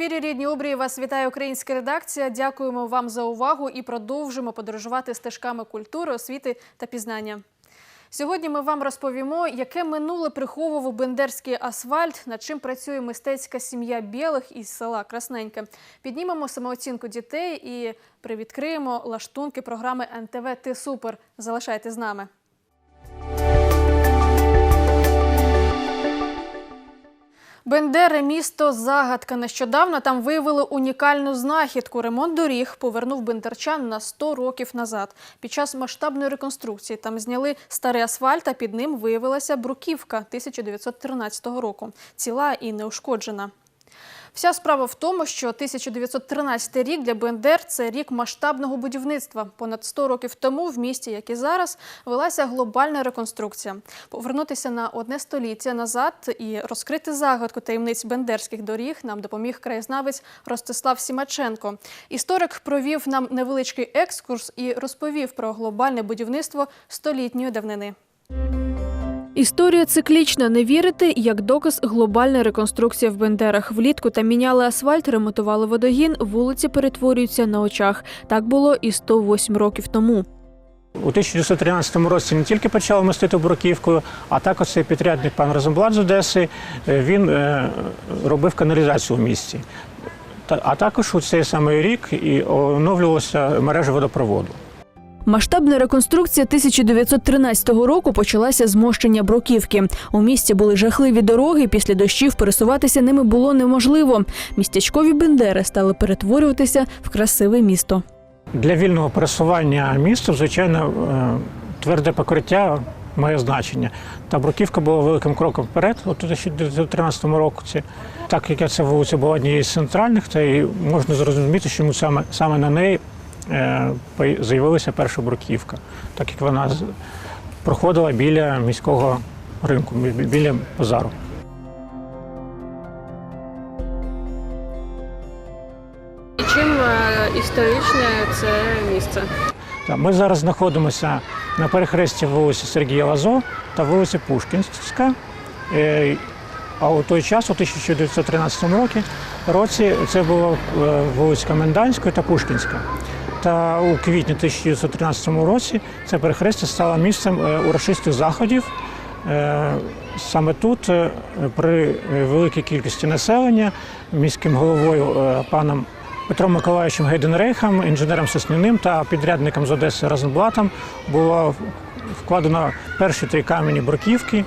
ефірі рідні обрії вас вітає українська редакція. Дякуємо вам за увагу і продовжимо подорожувати стежками культури, освіти та пізнання. Сьогодні ми вам розповімо, яке минуле приховував бендерський асфальт, над чим працює мистецька сім'я білих із села Красненьке. Піднімемо самооцінку дітей і привідкриємо лаштунки програми НТВ Ти Супер. Залишайте з нами. Бендери місто загадка. Нещодавно там виявили унікальну знахідку. Ремонт доріг повернув бендерчан на 100 років назад. Під час масштабної реконструкції там зняли старий асфальт, а під ним виявилася бруківка 1913 року. Ціла і неушкоджена. Вся справа в тому, що 1913 рік для БНДР – це рік масштабного будівництва. Понад 100 років тому в місті, як і зараз, велася глобальна реконструкція. Повернутися на одне століття назад і розкрити загадку таємниць бендерських доріг нам допоміг краєзнавець Ростислав Сімаченко. Історик провів нам невеличкий екскурс і розповів про глобальне будівництво столітньої давнини. Історія циклічна. Не вірите, як доказ глобальна реконструкція в Бендерах. Влітку там міняли асфальт, ремонтували водогін, вулиці перетворюються на очах. Так було і 108 років тому. У 1913 році не тільки почали мастити бруківкою, а також цей підрядник пан Розенблат з Одеси е, він е, робив каналізацію в місті. А також у цей самий рік і оновлювалася мережа водопроводу. Масштабна реконструкція 1913 року почалася з мощення бруківки. У місті були жахливі дороги. Після дощів пересуватися ними було неможливо. Містечкові бендери стали перетворюватися в красиве місто. Для вільного пересування містом, звичайно, е, тверде покриття має значення. Та бруківка була великим кроком вперед у 2013 році. Так як ця вулиця була однією з центральних, то і можна зрозуміти, чому саме, саме на неї з'явилася перша бруківка, так як вона проходила біля міського ринку, бі- бі- біля базару. І чим е, історичне це місце? Ми зараз знаходимося на перехресті вулиці Сергія Лазо та вулиці Пушкінська. Е, А у той час, у 1913 році, це була е, вулиця Комендантська та Пушкінська. Та у квітні 1913 році це перехрестя стало місцем е, урочистих заходів. Е, Саме тут, е, при великій кількості населення, міським головою паном Петром Миколаївичем Гейденрейхом, інженером Сосняним та підрядником з Одеси Розенблатом було вкладено перші три камені бруківки.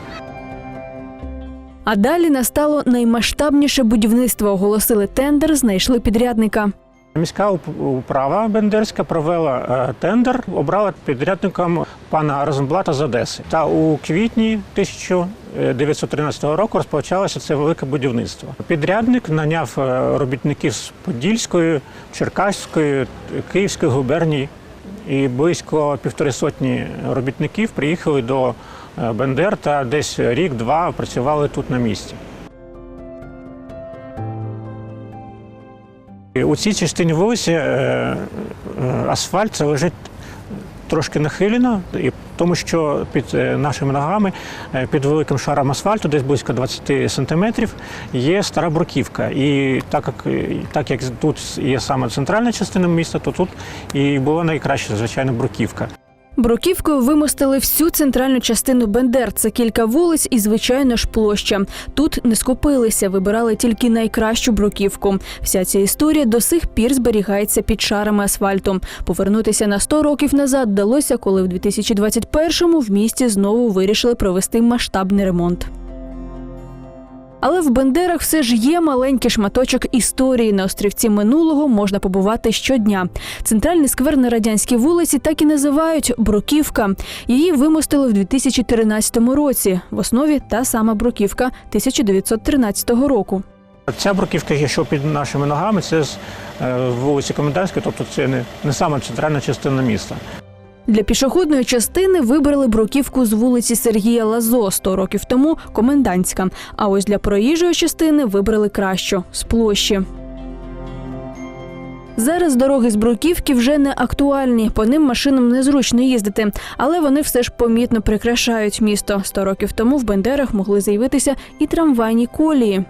А далі настало наймасштабніше будівництво. Оголосили тендер, знайшли підрядника. Міська управа Бендерська провела е, тендер, обрала підрядником пана Розенблата з Одеси. Та у квітні 1913 року розпочалося це велике будівництво. Підрядник наняв е, робітників з Подільської, Черкаської, Київської губернії. І близько півтори сотні робітників приїхали до е, Бендер та десь рік-два працювали тут на місці. У цій частині вулиці е, е, асфальт лежить трошки нахилено, тому що під е, нашими ногами, під великим шаром асфальту, десь близько 20 сантиметрів, є стара бруківка. І так як, так як тут є саме центральна частина міста, то тут і була найкраща, звичайно, бруківка. Бруківкою вимостили всю центральну частину Бендер. Це кілька вулиць і, звичайно ж, площа. Тут не скупилися, вибирали тільки найкращу бруківку. Вся ця історія до сих пір зберігається під шарами асфальту. Повернутися на 100 років назад вдалося, коли в 2021-му в місті знову вирішили провести масштабний ремонт. Але в Бендерах все ж є маленький шматочок історії. На острівці минулого можна побувати щодня. Центральний сквер на радянській вулиці так і називають Бруківка. Її вимостили в 2013 році. В основі та сама Бруківка 1913 року. Ця бруківка, що під нашими ногами, це з е, вулиці Комендантської, тобто це не, не саме центральна частина міста. Для пішохідної частини вибрали бруківку з вулиці Сергія Лазо 100 років тому комендантська. А ось для проїжджої частини вибрали кращу з площі. Зараз дороги з бруківки вже не актуальні, по ним машинам незручно їздити, але вони все ж помітно прикрашають місто. 100 років тому в Бендерах могли з'явитися і трамвайні колії.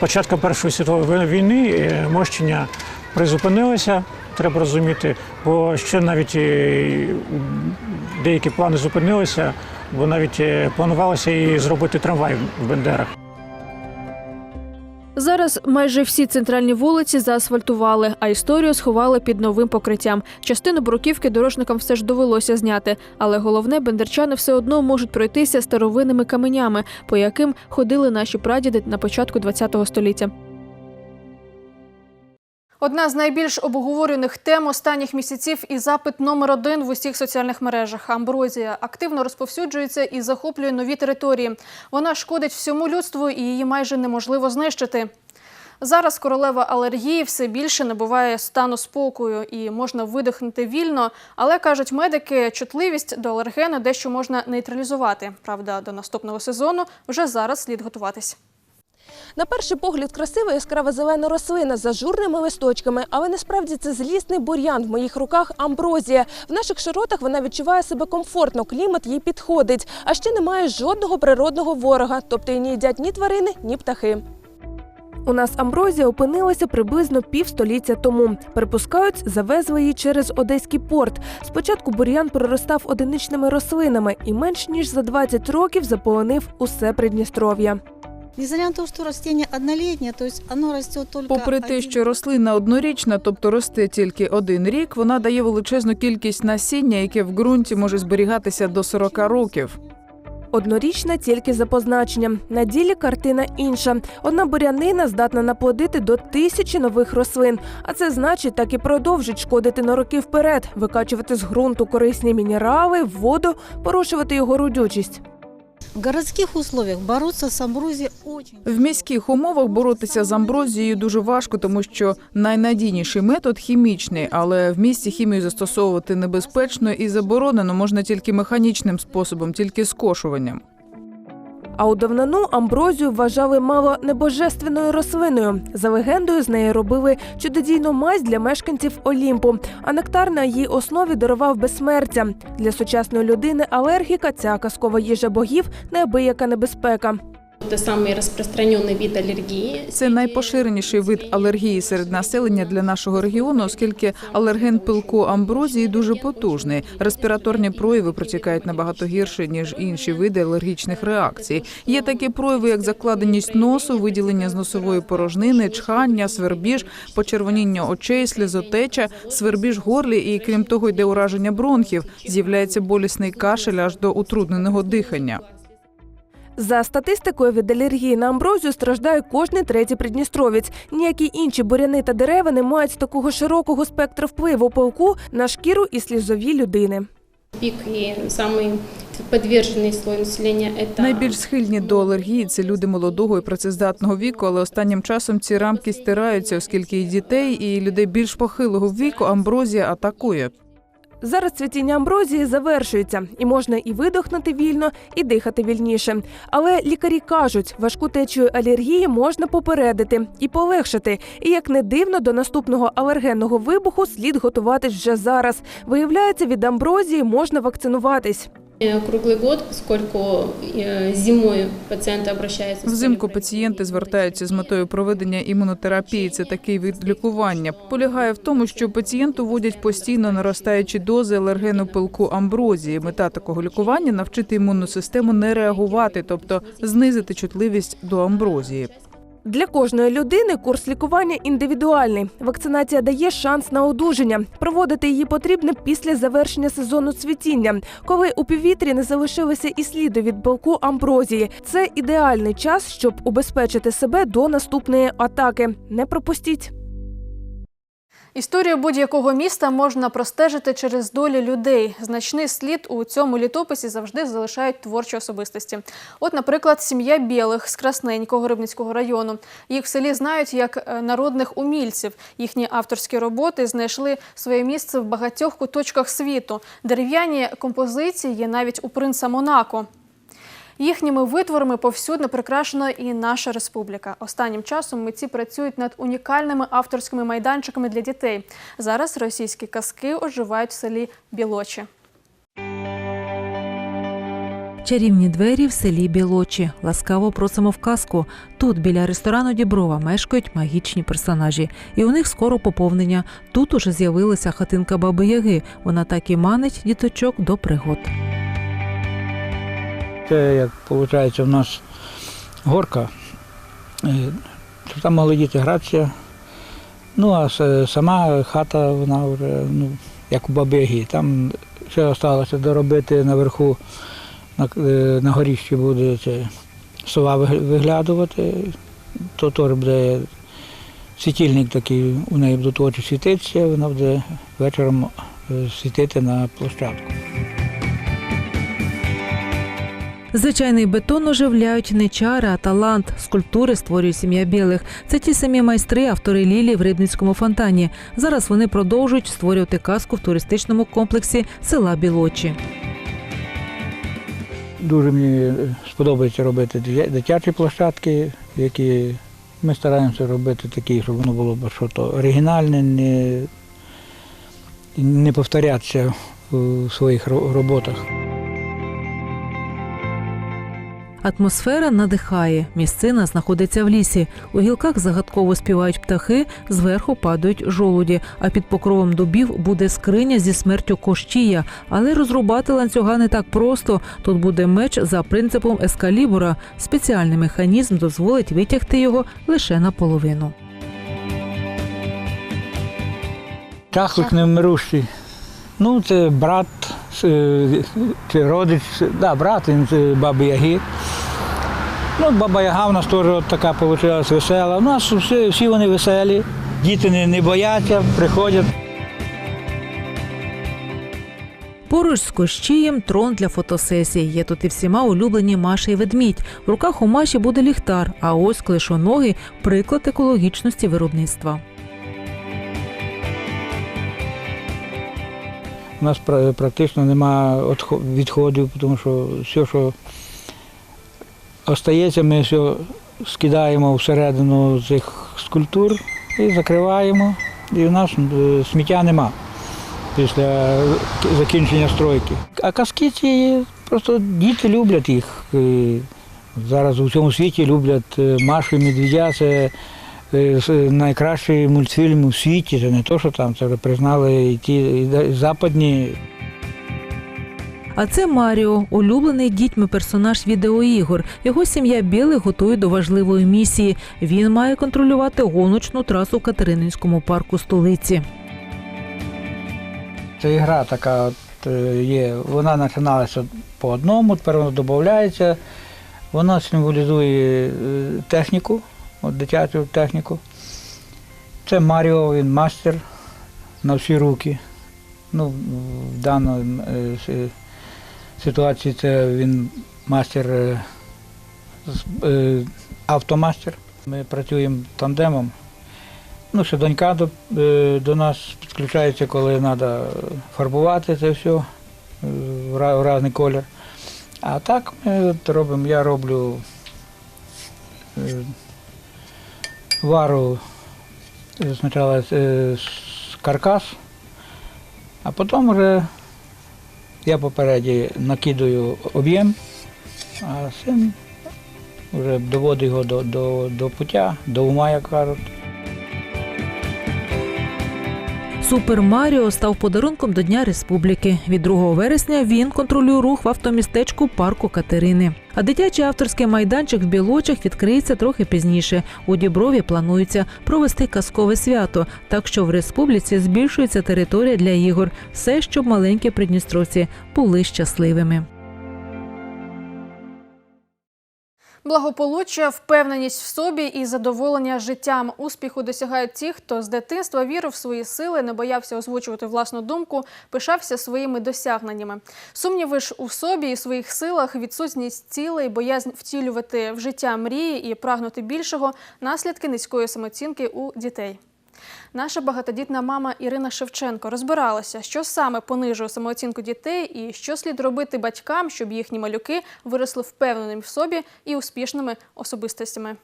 початку Першої світової війни е, мощення призупинилося, треба розуміти, бо ще навіть е, деякі плани зупинилися, бо навіть е, планувалося і зробити трамвай в Бендерах. Зараз майже всі центральні вулиці заасфальтували, а історію сховали під новим покриттям. Частину бруківки дорожникам все ж довелося зняти. Але головне, бендерчани все одно можуть пройтися старовинними каменями, по яким ходили наші прадіди на початку ХХ століття. Одна з найбільш обговорюваних тем останніх місяців і запит номер один в усіх соціальних мережах. Амброзія активно розповсюджується і захоплює нові території. Вона шкодить всьому людству і її майже неможливо знищити. Зараз королева алергії все більше набуває стану спокою і можна видихнути вільно, але кажуть медики, чутливість до алергену дещо можна нейтралізувати. Правда, до наступного сезону вже зараз слід готуватись. На перший погляд красива яскрава зелена рослина з ажурними листочками, але насправді це злісний бур'ян. В моїх руках амброзія. В наших широтах вона відчуває себе комфортно, клімат їй підходить. А ще немає жодного природного ворога, тобто її не їдять ні тварини, ні птахи. У нас амброзія опинилася приблизно півстоліття тому. Припускають, завезли її через Одеський порт. Спочатку бур'ян проростав одиничними рослинами і менш ніж за 20 років заполонив усе Придністров'я. Несмотря на то, что растение однолетнее, то есть оно растет только... Попри те, що рослина однорічна, тобто росте тільки один рік, вона дає величезну кількість насіння, яке в ґрунті може зберігатися до 40 років. Однорічна тільки за позначенням. На ділі картина інша. Одна бурянина здатна наплодити до тисячі нових рослин. А це значить, так і продовжить шкодити на роки вперед, викачувати з ґрунту корисні мінерали, воду, порушувати його родючість. В городских условиях бороться з амброзією дуже... В міських умовах боротися з амброзією дуже важко, тому що найнадійніший метод хімічний, але в місті хімію застосовувати небезпечно і заборонено можна тільки механічним способом, тільки скошуванням. А у давнину амброзію вважали мало небожественною рослиною. За легендою, з неї робили чудодійну мазь для мешканців Олімпу. А нектар на її основі дарував безсмертя. Для сучасної людини алергіка ця казкова їжа богів неабияка небезпека Это самый распространенный вид аллергии. Це найпоширеніший вид алергії серед населення для нашого регіону, оскільки алерген пилку амброзії дуже потужний. Респіраторні прояви протікають набагато гірше ніж інші види алергічних реакцій. Є такі прояви, як закладеність носу, виділення з носової порожнини, чхання, свербіж, почервоніння очей, сльозотеча, свербіж в горлі, і крім того, йде ураження бронхів. З'являється болісний кашель аж до утрудненого дихання. За статистикою від алергії на амброзію страждає кожний третій придністровець. Ніякі інші буряни та дерева не мають такого широкого спектра впливу пилку на шкіру і слізові людини. Пик и самый подверженный слой населения – это Найбільш схильні до алергії це люди молодого і працездатного віку, але останнім часом ці рамки стираються, оскільки і дітей, і людей більш похилого віку амброзія атакує. Зараз цвітіння амброзії завершується, і можна і видохнути вільно, і дихати вільніше. Але лікарі кажуть, важку течію алергії можна попередити і полегшити. І як не дивно, до наступного алергенного вибуху слід готуватись вже зараз. Виявляється, від амброзії можна вакцинуватись. э, круглый год, поскольку э, зимой пациенты обращаются. с Взимку полипротезом. пацієнти звертаються з метою проведення імунотерапії. Це такий вид лікування. Полягає в тому, що пацієнту вводять постійно наростаючі дози алергену пилку амброзії. Мета такого лікування навчити імунну систему не реагувати, тобто знизити чутливість до амброзії. Для кожної людини курс лікування індивідуальний. Вакцинація дає шанс на одужання. Проводити її потрібно після завершення сезону цвітіння, коли у повітрі не залишилося і сліду від балку амброзії. Це ідеальний час, щоб убезпечити себе до наступної атаки. Не пропустіть. Історію будь-якого міста можна простежити через долі людей. Значний слід у цьому літописі завжди залишають творчі особистості. От, наприклад, сім'я білих з Красненького Рибницького району. Їх в селі знають як е, народних умільців. Їхні авторські роботи знайшли своє місце в багатьох куточках світу. Дерев'яні композиції є навіть у принца Монако. Їхніми витворами повсюдно прикрашена і наша республіка. Останнім часом митці працюють над унікальними авторськими майданчиками для дітей. Зараз російські казки оживають в селі Білочі. Чарівні двері в селі Білочі. Ласкаво просимо в казку. Тут біля ресторану Діброва мешкають магічні персонажі, і у них скоро поповнення. Тут уже з'явилася хатинка Баби Яги. Вона так і манить діточок до пригод. Це як виходить, у нас горка. Е, Там могли діти гратися. Ну, а сама хата, вона вже ну, як у баби Там ще залишилося доробити наверху, на, е, на горіщі буде це, сова виглядувати. То теж буде світильник такий, у неї будуть очі світитися, вона буде вечором е, світити на площадку. Звичайний бетон оживляють не чари, а талант. Скульптури створює сім'я білих. Це ті самі майстри, автори Лілі в Рибницькому фонтані. Зараз вони продовжують створювати казку в туристичному комплексі села Білочі. Дуже мені сподобається робити дитячі площадки, які ми стараємося робити такі, щоб воно було щось оригінальне, не, не повторятися у своїх роботах. Атмосфера надихає. Місцина знаходиться в лісі. У гілках загадково співають птахи, зверху падають жолуді. А під покровом дубів буде скриня зі смертю кощія. Але розрубати ланцюга не так просто. Тут буде меч за принципом ескалібура. Спеціальний механізм дозволить витягти його лише наполовину. Чахлик невмирущий. Ну, це брат чи родич, да, брат він баби Яги. Ну, баба Яга в нас теж така вийшла весела. У нас всі, всі вони веселі, діти не, не бояться, приходять. Поруч з кощієм трон для фотосесій. Є тут і всіма улюблені Маша і ведмідь. В руках у Маші буде ліхтар, а ось клишоноги – приклад екологічності виробництва. У нас практично немає відходів, тому що все, що остається, ми все скидаємо всередину цих скульптур і закриваємо. І в нас е, сміття нема після закінчення стройки. А казки ці просто діти люблять їх. Е, Зараз у всьому світі люблять е, Машу і Медведя. Це найкращий мультфільм у світі. Це не то, що там це вже признали і ті і западні. А це Маріо, улюблений дітьми персонаж відеоігор. Його сім'я білих готує до важливої місії. Він має контролювати гоночну трасу в Катерининському парку столиці. Це ігра така от е, є. Вона починалася по одному, тепер вона додається. Вона символізує е, техніку, от дитячу техніку. Це Маріо, він мастер на всі руки. Ну, в даній е, ситуації це він мастер, е, е, автомастер. Ми працюємо тандемом. Ну, ще донька до, е, до нас підключається, коли треба фарбувати це все е, в різний колір. А так ми робимо, я роблю е, вару сначала е, каркас, а потім вже я попереді накидаю об'єм, а син вже доводить його до, до, до пуття, до ума, як кажуть. Супер Маріо став подарунком до Дня Республіки. Від 2 вересня він контролює рух в автомістечку парку Катерини. А дитячий авторський майданчик в Білочах відкриється трохи пізніше. У Діброві планується провести казкове свято, так що в республіці збільшується територія для ігор. Все, щоб маленькі придністровці були щасливими. Благополуччя, впевненість в собі і задоволення життям. Успіху досягають ті, хто з дитинства вірив в свої сили, не боявся озвучувати власну думку, пишався своїми досягненнями. Сумніви ж у собі і своїх силах, відсутність цілей, боязнь втілювати в життя мрії і прагнути більшого наслідки низької самооцінки у дітей. Наша багатодітна мама Ірина Шевченко розбиралася, що саме понижує самооцінку дітей і що слід робити батькам, щоб їхні малюки виросли впевненими в собі і успішними особистостями.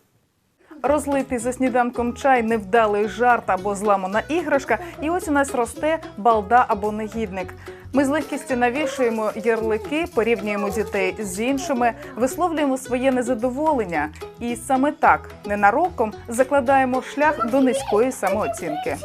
Розлитий за сніданком чай, невдалий жарт або зламана іграшка. І ось у нас росте балда або негідник. Ми з легкістю навішуємо ярлики, порівнюємо дітей з іншими, висловлюємо своє незадоволення, і саме так ненароком закладаємо шлях до низької самооцінки.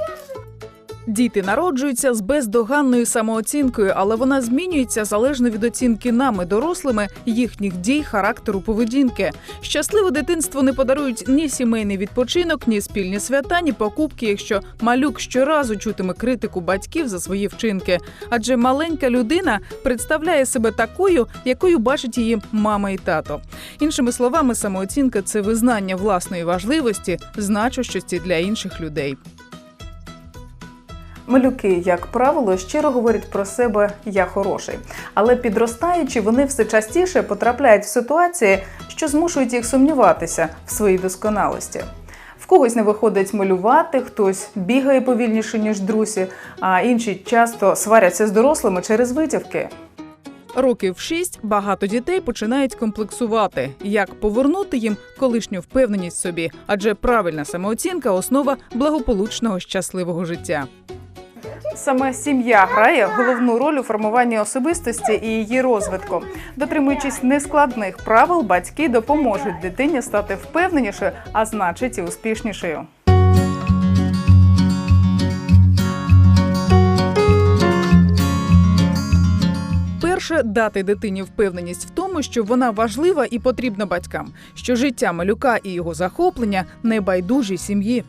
Діти народжуються з бездоганною самооцінкою, але вона змінюється залежно від оцінки нами, дорослими, їхніх дій, характеру, поведінки. Щасливе дитинство не подарують ні сімейний відпочинок, ні спільні свята, ні покупки, якщо малюк щоразу чутиме критику батьків за свої вчинки. Адже маленька людина представляє себе такою, якою бачить її мама і тато. Іншими словами, самооцінка це визнання власної важливості, значущості для інших людей. Малюки, як правило, щиро говорять про себе я хороший, але підростаючи, вони все частіше потрапляють в ситуації, що змушують їх сумніватися в своїй досконалості. В когось не виходить малювати, хтось бігає повільніше, ніж друзі, а інші часто сваряться з дорослими через витівки. Років шість багато дітей починають комплексувати, як повернути їм колишню впевненість собі, адже правильна самооцінка основа благополучного щасливого життя. Саме сім'я грає головну роль у формуванні особистості і її розвитку. Дотримуючись нескладних правил, батьки допоможуть дитині стати впевненішою, а значить і успішнішою. Перше дати дитині впевненість в тому, що вона важлива і потрібна батькам, що життя малюка і його захоплення небайдужі сім'ї.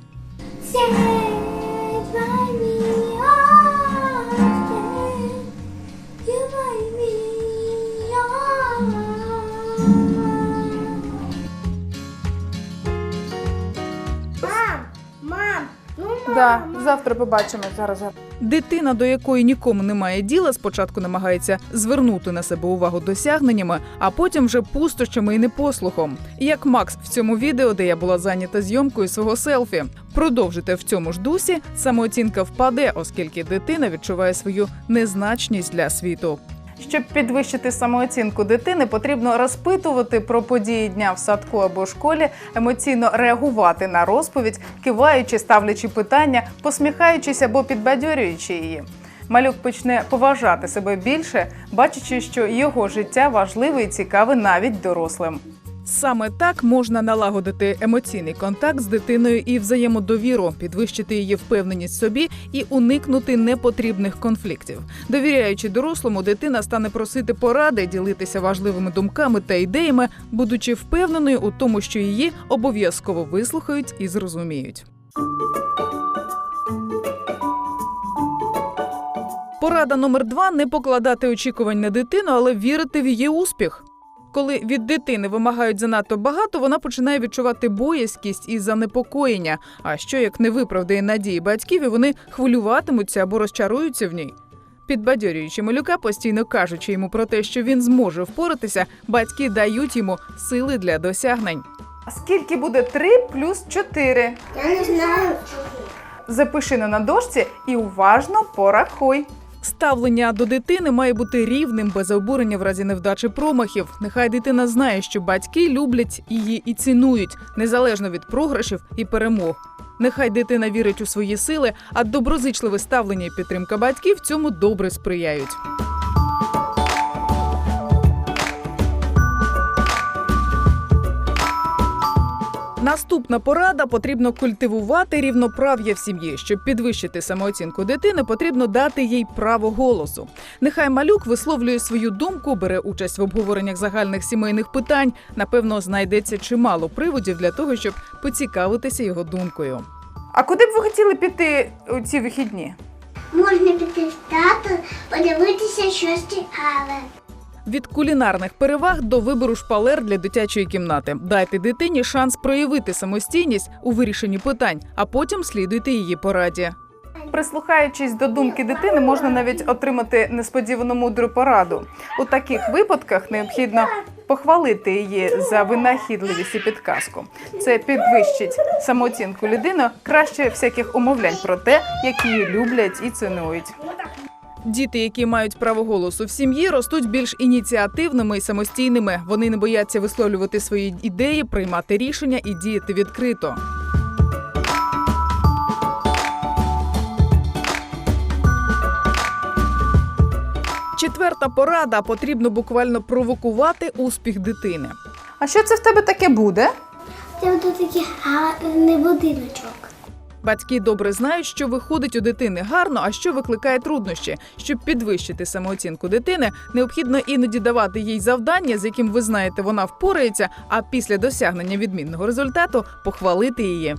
Да, завтра побачимо зараз. Дитина, до якої нікому немає діла, спочатку намагається звернути на себе увагу досягненнями, а потім вже пустощами і непослухом. Як Макс в цьому відео, де я була зайнята зйомкою свого селфі. Продовжите в цьому ж дусі, самооцінка впаде, оскільки дитина відчуває свою незначність для світу. Щоб підвищити самооцінку дитини, потрібно розпитувати про події дня в садку або школі, емоційно реагувати на розповідь, киваючи, ставлячи питання, посміхаючись або підбадьорюючи її. Малюк почне поважати себе більше, бачачи, що його життя важливе і цікаве навіть дорослим. Саме так можна налагодити емоційний контакт з дитиною і взаємодовіру, підвищити її впевненість в собі і уникнути непотрібних конфліктів. Довіряючи дорослому, дитина стане просити поради, ділитися важливими думками та ідеями, будучи впевненою у тому, що її обов'язково вислухають і зрозуміють. Порада номер два не покладати очікувань на дитину, але вірити в її успіх. Коли від дитини вимагають занадто багато, вона починає відчувати боязкість і занепокоєння. А що як не виправдає надії батьків, і вони хвилюватимуться або розчаруються в ній. Підбадьорюючи малюка, постійно кажучи йому про те, що він зможе впоратися, батьки дають йому сили для досягнень. А скільки буде 3 плюс 4? Я не знаю. Запиши на дошці і уважно порахуй. Ставлення до дитини має бути рівним, без обурення в разі невдачі промахів. Нехай дитина знає, що батьки люблять її і цінують, незалежно від програшів і перемог. Нехай дитина вірить у свої сили, а доброзичливе ставлення і підтримка батьків цьому добре сприяють. Наступна порада потрібно культивувати рівноправ'я в сім'ї. Щоб підвищити самооцінку дитини, потрібно дати їй право голосу. Нехай малюк висловлює свою думку, бере участь в обговореннях загальних сімейних питань. Напевно, знайдеться чимало приводів для того, щоб поцікавитися його думкою. А куди б ви хотіли піти у ці вихідні? Можна піти в театр, подивитися щось цікаве. Від кулінарних переваг до вибору шпалер для дитячої кімнати. Дайте дитині шанс проявити самостійність у вирішенні питань, а потім слідуйте її пораді. Прислухаючись до думки дитини, можна навіть отримати несподівану мудру пораду. У таких випадках необхідно похвалити її за винахідливість і підказку. Це підвищить самооцінку людини краще всяких умовлянь про те, які її люблять і цінують. Діти, які мають право голосу в сім'ї, ростуть більш ініціативними і самостійними. Вони не бояться висловлювати свої ідеї, приймати рішення і діяти відкрито. відверта порада. Потрібно буквально провокувати успіх дитини. А що це в тебе таке буде? Це буде такий гарний будиночок. Батьки добре знають, що виходить у дитини гарно, а що викликає труднощі. Щоб підвищити самооцінку дитини, необхідно іноді давати їй завдання, з яким ви знаєте, вона впорається, а після досягнення відмінного результату похвалити її.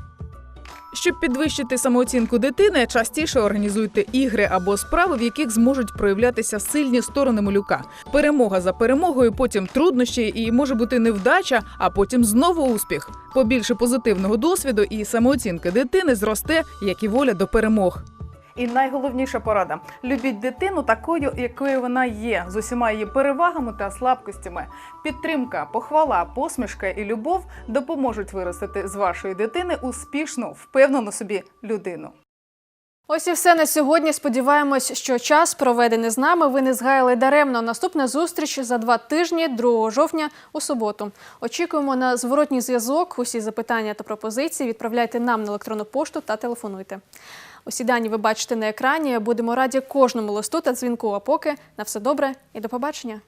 Щоб підвищити самооцінку дитини, частіше організуйте ігри або справи, в яких зможуть проявлятися сильні сторони малюка. Перемога за перемогою, потім труднощі, і може бути невдача, а потім знову успіх. Побільше позитивного досвіду і самооцінка дитини зросте, як і воля до перемог. І найголовніша порада: любіть дитину такою, якою вона є, з усіма її перевагами та слабкостями. Підтримка, похвала, посмішка і любов допоможуть виростити з вашої дитини успішну, впевнену собі людину. Ось і все на сьогодні. Сподіваємось, що час, проведений з нами, ви не згаяли даремно. Наступна зустріч за два тижні, 2 жовтня, у суботу. Очікуємо на зворотній зв'язок. Усі запитання та пропозиції відправляйте нам на електронну пошту та телефонуйте. Усі дані ви бачите на екрані. Будемо раді кожному листу та дзвінку. А поки на все добре і до побачення.